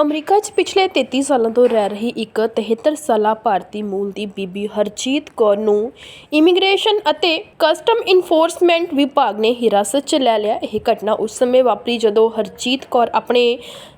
America 'ਚ ਪਿਛਲੇ 33 ਸਾਲਾਂ ਤੋਂ ਰਹਿ ਰਹੀ ਇੱਕ 73 ਸਾਲਾ ਭਾਰਤੀ ਮੂਲ ਦੀ ਬੀਬੀ ਹਰਜੀਤ ਕੌਰ ਨੂੰ ਇਮੀਗ੍ਰੇਸ਼ਨ ਅਤੇ ਕਸਟਮ ਇਨਫੋਰਸਮੈਂਟ ਵਿਭਾਗ ਨੇ ਹਿਰਾਸਤ 'ਚ ਲੈ ਲਿਆ। ਇਹ ਘਟਨਾ ਉਸ ਸਮੇਂ ਵਾਪਰੀ ਜਦੋਂ ਹਰਜੀਤ ਕੌਰ ਆਪਣੇ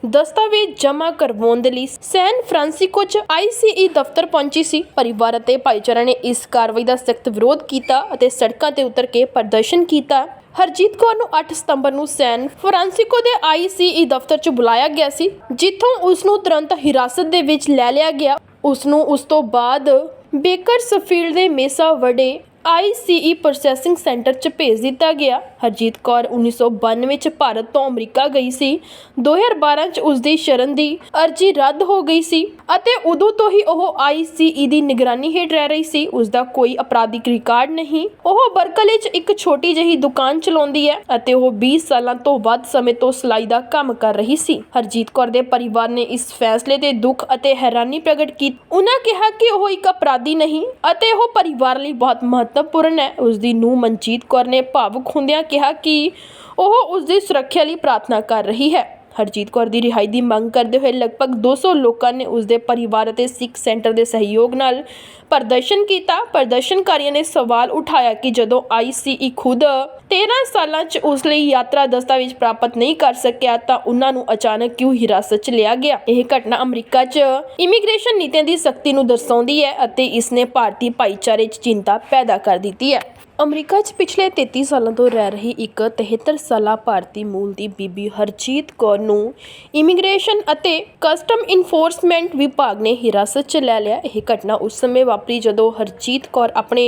ਦਸਤਾਵੇਜ਼ ਜਮ੍ਹਾਂ ਕਰਵਾਉਣ ਦੇ ਲਈ ਸੈਨ ਫਰਾਂਸਿਸਕੋ 'ਚ ਆਈਸੀਈ ਦਫ਼ਤਰ ਪਹੁੰਚੀ ਸੀ। ਪਰਿਵਾਰ ਅਤੇ ਭਾਈਚਾਰਾ ਨੇ ਇਸ ਕਾਰਵਾਈ ਦਾ ਸਖਤ ਵਿਰੋਧ ਕੀਤਾ ਅਤੇ ਸੜਕਾਂ ਤੇ ਉਤਰ ਕੇ ਪ੍ਰਦਰਸ਼ਨ ਕੀਤਾ। ਹਰਜੀਤ ਕੌਰ ਨੂੰ 8 ਸਤੰਬਰ ਨੂੰ ਸੈਨ ਫਰਾਂਸਿਸਕੋ ਦੇ ਆਈਸੀਈ ਦਫ਼ਤਰ 'ਚ ਬੁਲਾਇਆ ਗਿਆ ਸੀ, ਜਿੱਥੋਂ ਉਸ ਨੂੰ ਤੁਰੰਤ ਹਿਰਾਸਤ ਦੇ ਵਿੱਚ ਲੈ ਲਿਆ ਗਿਆ। ਉਸ ਨੂੰ ਉਸ ਤੋਂ ਬਾਅਦ ਬੇਕਰਸਫੀਲਡ ਦੇ ਮੇਸਾ ਵੜੇ ਆਈਸੀਈ ਪ੍ਰੋਸੈਸਿੰਗ ਸੈਂਟਰ 'ਚ ਭੇਜ ਦਿੱਤਾ ਗਿਆ। ਹਰਜੀਤ ਕੌਰ 1992 'ਚ ਭਾਰਤ ਤੋਂ ਅਮਰੀਕਾ ਗਈ ਸੀ। 2012 'ਚ ਉਸ ਦੀ ਸ਼ਰਨ ਦੀ ਅਰਜ਼ੀ ਰੱਦ ਹੋ ਗਈ ਸੀ ਅਤੇ ਉਦੋਂ ਤੋਂ ਹੀ ਉਹ ਆਈਸੀਈ ਦੀ ਨਿਗਰਾਨੀ ਹੇਠ ਰਹਿ ਰਹੀ ਸੀ। ਉਸ ਦਾ ਕੋਈ ਅਪਰਾਧਿਕ ਰਿਕਾਰਡ ਨਹੀਂ। ਉਹ ਬਰਕਲੇ 'ਚ ਇੱਕ ਛੋਟੀ ਜਿਹੀ ਦੁਕਾਨ ਚਲਾਉਂਦੀ ਹੈ ਅਤੇ ਉਹ 20 ਸਾਲਾਂ ਤੋਂ ਵੱਧ ਸਮੇਂ ਤੋਂ ਸਿਲਾਈ ਦਾ ਕੰਮ ਕਰ ਰਹੀ ਸੀ। ਹਰਜੀਤ ਕੌਰ ਦੇ ਪਰਿਵਾਰ ਨੇ ਇਸ ਫੈਸਲੇ ਤੇ ਦੁੱਖ ਅਤੇ ਹੈਰਾਨੀ ਪ੍ਰਗਟ ਕੀਤੀ। ਉਹਨਾਂ ਕਿਹਾ ਕਿ ਉਹ ਇੱਕ ਅਪਰਾਧੀ ਨਹੀਂ ਅਤੇ ਉਹ ਪਰਿਵਾਰ ਲਈ ਬਹੁਤ ਮਹੱਤਵਪੂਰਨ ਹੈ। ਉਸ ਦੀ ਨੂੰਹ ਮਨਜੀਤ ਕੌਰ ਨੇ ਭਾਵੁਕ ਹੁੰਦਿਆਂ ਕਿਹਾ ਕਿ ਉਹ ਉਸ ਦੀ ਸੁਰੱਖਿਆ ਲਈ ਪ੍ਰਾਰਥਨਾ ਕਰ ਰਹੀ ਹੈ। ਹਰਜੀਤ ਕੌਰ ਦੀ ਰਿਹਾਈ ਦੀ ਮੰਗ ਕਰਦੇ ਹੋਏ ਲਗਭਗ 200 ਲੋਕਾਂ ਨੇ ਉਸ ਦੇ ਪਰਿਵਾਰ ਅਤੇ ਸਿੱਖ ਸੈਂਟਰ ਦੇ ਸਹਿਯੋਗ ਨਾਲ ਪ੍ਰਦਰਸ਼ਨ ਕੀਤਾ। ਪ੍ਰਦਰਸ਼ਨਕਾਰੀਆਂ ਨੇ ਸਵਾਲ ਉਠਾਇਆ ਕਿ ਜਦੋਂ ਆਈਸੀਈ ਖੁਦ 13 ਸਾਲਾਂ 'ਚ ਉਸ ਲਈ ਯਾਤਰਾ ਦਸਤਾਵੇਜ਼ ਪ੍ਰਾਪਤ ਨਹੀਂ ਕਰ ਸਕਿਆ ਤਾਂ ਉਹਨਾਂ ਨੂੰ ਅਚਾਨਕ ਕਿਉਂ ਹਿਰਾਸਤ 'ਚ ਲਿਆ ਗਿਆ? ਇਹ ਘਟਨਾ ਅਮਰੀਕਾ 'ਚ ਇਮੀਗ੍ਰੇਸ਼ਨ ਨੀਤੀਆਂ ਦੀ ਸਖਤੀ ਨੂੰ ਦਰਸਾਉਂਦੀ ਹੈ ਅਤੇ ਇਸ ਨੇ ਭਾਰਤੀ ਭਾਈਚਾਰੇ 'ਚ ਚਿੰਤਾ ਪੈਦਾ ਕਰ ਦਿੱਤੀ ਹੈ। ਅਮਰੀਕਾ 'ਚ ਪਿਛਲੇ 33 ਸਾਲਾਂ ਤੋਂ ਰਹਿ ਰਹੀ ਇੱਕ 73 ਸਾਲਾ ਭਾਰਤੀ ਮੂਲ ਦੀ ਬੀਬੀ ਹਰਜੀਤ ਕੌਰ ਨੂੰ ਇਮੀਗ੍ਰੇਸ਼ਨ ਅਤੇ ਕਸਟਮ ਇਨਫੋਰਸਮੈਂਟ ਵਿਭਾਗ ਨੇ ਹਿਰਾਸਤ 'ਚ ਲੈ ਲਿਆ। ਇਹ ਘਟਨਾ ਉਸ ਸਮੇਂ ਵਾਪਰੀ ਜਦੋਂ ਹਰਜੀਤ ਕੌਰ ਆਪਣੇ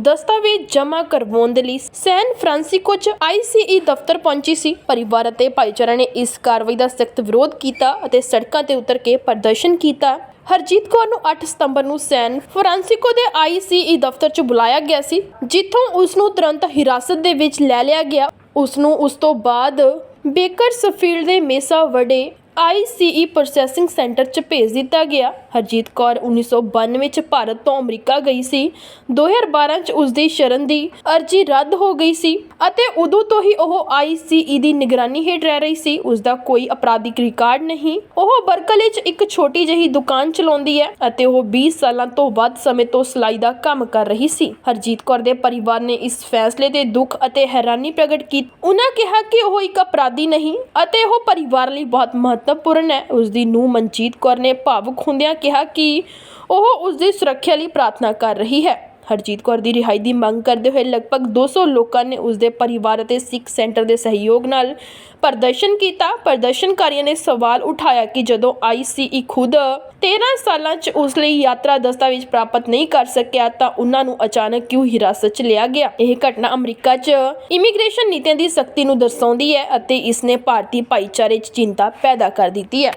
ਦਸਤਾਵੇਜ਼ ਜਮ੍ਹਾਂ ਕਰਵਾਉਣ ਦੇ ਲਈ ਸੈਨ ਫਰਾਂਸਿਸਕੋ 'ਚ ਆਈਸੀਈ ਦਫ਼ਤਰ ਪਹੁੰਚੀ ਸੀ। ਪਰਿਵਾਰ ਅਤੇ ਭਾਈਚਾਰਾ ਨੇ ਇਸ ਕਾਰਵਾਈ ਦਾ ਸਖਤ ਵਿਰੋਧ ਕੀਤਾ ਅਤੇ ਸੜਕਾਂ ਤੇ ਉਤਰ ਕੇ ਪ੍ਰਦਰਸ਼ਨ ਕੀਤਾ। ਹਰਜੀਤ ਕੌਰ ਨੂੰ 8 ਸਤੰਬਰ ਨੂੰ ਸੈਨ ਫਰਾਂਸਿਸਕੋ ਦੇ ਆਈਸੀਈ ਦਫ਼ਤਰ 'ਚ ਬੁਲਾਇਆ ਗਿਆ ਸੀ, ਜਿੱਥੋਂ ਉਸ ਨੂੰ ਤੁਰੰਤ ਹਿਰਾਸਤ ਦੇ ਵਿੱਚ ਲੈ ਲਿਆ ਗਿਆ। ਉਸ ਨੂੰ ਉਸ ਤੋਂ ਬਾਅਦ ਬੇਕਰਸਫੀਲਡ ਦੇ ਮੇਸਾ ਵਡੇ ਆਈਸੀਈ ਪ੍ਰੋਸੈਸਿੰਗ ਸੈਂਟਰ 'ਚ ਭੇਜ ਦਿੱਤਾ ਗਿਆ। ਹਰਜੀਤ ਕੌਰ 1992 'ਚ ਭਾਰਤ ਤੋਂ ਅਮਰੀਕਾ ਗਈ ਸੀ। 2012 'ਚ ਉਸ ਦੀ ਸ਼ਰਨ ਦੀ ਅਰਜ਼ੀ ਰੱਦ ਹੋ ਗਈ ਸੀ ਅਤੇ ਉਦੋਂ ਤੋਂ ਹੀ ਉਹ ਆਈਸੀਈ ਦੀ ਨਿਗਰਾਨੀ ਹੇਠ ਰਹਿ ਰਹੀ ਸੀ। ਉਸ ਦਾ ਕੋਈ ਅਪਰਾਧਿਕ ਰਿਕਾਰਡ ਨਹੀਂ। ਉਹ ਬਰਕਲੇ 'ਚ ਇੱਕ ਛੋਟੀ ਜਿਹੀ ਦੁਕਾਨ ਚਲਾਉਂਦੀ ਹੈ ਅਤੇ ਉਹ 20 ਸਾਲਾਂ ਤੋਂ ਵੱਧ ਸਮੇਂ ਤੋਂ ਸਿਲਾਈ ਦਾ ਕੰਮ ਕਰ ਰਹੀ ਸੀ। ਹਰਜੀਤ ਕੌਰ ਦੇ ਪਰਿਵਾਰ ਨੇ ਇਸ ਫੈਸਲੇ ਤੇ ਦੁੱਖ ਅਤੇ ਹੈਰਾਨੀ ਪ੍ਰਗਟ ਕੀਤੀ। ਉਹਨਾਂ ਕਿਹਾ ਕਿ ਉਹ ਇੱਕ ਅਪਰਾਧੀ ਨਹੀਂ ਅਤੇ ਉਹ ਪਰਿਵਾਰ ਲਈ ਬਹੁਤ ਮਹੱਤਵਪੂਰਨ ਹੈ। ਉਸ ਦੀ ਨੂੰਹ ਮਨਜੀਤ ਕੌਰ ਨੇ ਭਾਵੁਕ ਹੁੰਦਿਆਂ ਕਿਹਾ ਕਿ ਉਹ ਉਸ ਦੀ ਸੁਰੱਖਿਆ ਲਈ ਪ੍ਰਾਰਥਨਾ ਕਰ ਰਹੀ ਹੈ। ਹਰਜੀਤ ਕੌਰ ਦੀ ਰਿਹਾਈ ਦੀ ਮੰਗ ਕਰਦੇ ਹੋਏ ਲਗਭਗ 200 ਲੋਕਾਂ ਨੇ ਉਸ ਦੇ ਪਰਿਵਾਰ ਅਤੇ ਸਿੱਖ ਸੈਂਟਰ ਦੇ ਸਹਿਯੋਗ ਨਾਲ ਪ੍ਰਦਰਸ਼ਨ ਕੀਤਾ। ਪ੍ਰਦਰਸ਼ਨਕਾਰੀਆਂ ਨੇ ਸਵਾਲ ਉਠਾਇਆ ਕਿ ਜਦੋਂ ਆਈਸੀਈ ਖੁਦ 13 ਸਾਲਾਂ 'ਚ ਉਸ ਲਈ ਯਾਤਰਾ ਦਸਤਾਵੇਜ਼ ਪ੍ਰਾਪਤ ਨਹੀਂ ਕਰ ਸਕਿਆ ਤਾਂ ਉਹਨਾਂ ਨੂੰ ਅਚਾਨਕ ਕਿਉਂ ਹਿਰਾਸਤ 'ਚ ਲਿਆ ਗਿਆ? ਇਹ ਘਟਨਾ ਅਮਰੀਕਾ 'ਚ ਇਮੀਗ੍ਰੇਸ਼ਨ ਨੀਤੀਆਂ ਦੀ ਸਖਤੀ ਨੂੰ ਦਰਸਾਉਂਦੀ ਹੈ ਅਤੇ ਇਸ ਨੇ ਭਾਰਤੀ ਭਾਈਚਾਰੇ 'ਚ ਚਿੰਤਾ ਪੈਦਾ ਕਰ ਦਿੱਤੀ ਹੈ।